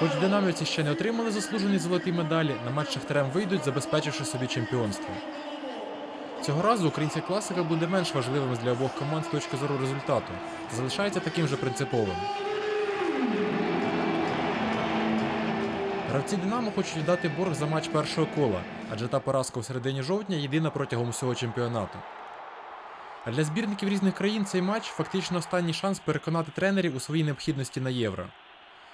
Хоч динамівці ще не отримали заслужені золоті медалі, на матч Шахтарем вийдуть, забезпечивши собі чемпіонство. Цього разу українська класика буде менш важливим для обох команд з точки зору результату, та залишається таким же принциповим. Гравці Динамо хочуть дати борг за матч першого кола, адже та поразка у середині жовтня єдина протягом усього чемпіонату. Для збірників різних країн цей матч фактично останній шанс переконати тренерів у своїй необхідності на євро.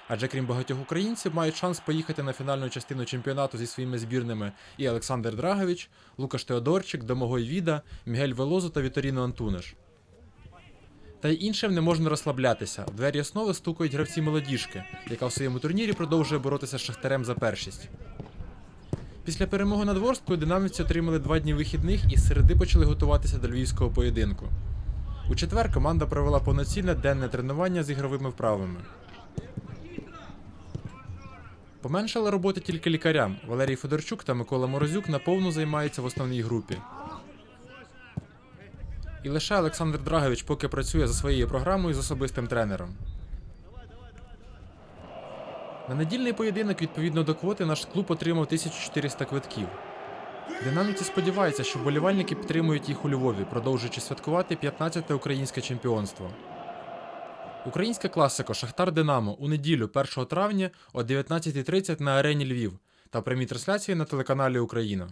Адже крім багатьох українців, мають шанс поїхати на фінальну частину чемпіонату зі своїми збірними і Олександр Драгович, Лукаш Теодорчик, Домогой Віда, Мігель Велозу та Віторіно Антунеш. Та й іншим не можна розслаблятися. В двері основи стукають гравці молодіжки, яка в своєму турнірі продовжує боротися з Шахтарем за першість. Після перемоги над Ворсткою динамівці отримали два дні вихідних і з середи почали готуватися до львівського поєдинку. У четвер команда провела повноцінне денне тренування з ігровими вправами. Поменшали роботи тільки лікарям. Валерій Федорчук та Микола Морозюк наповну займаються в основній групі. І лише Олександр Драгович поки працює за своєю програмою з особистим тренером. На недільний поєдинок відповідно до квоти наш клуб отримав 1400 квитків. Динаміці сподіваються, що вболівальники підтримують їх у Львові, продовжуючи святкувати 15-те українське чемпіонство. Українська класика Шахтар Динамо у неділю 1 травня о 19.30 на арені Львів та прямі трансляції на телеканалі Україна.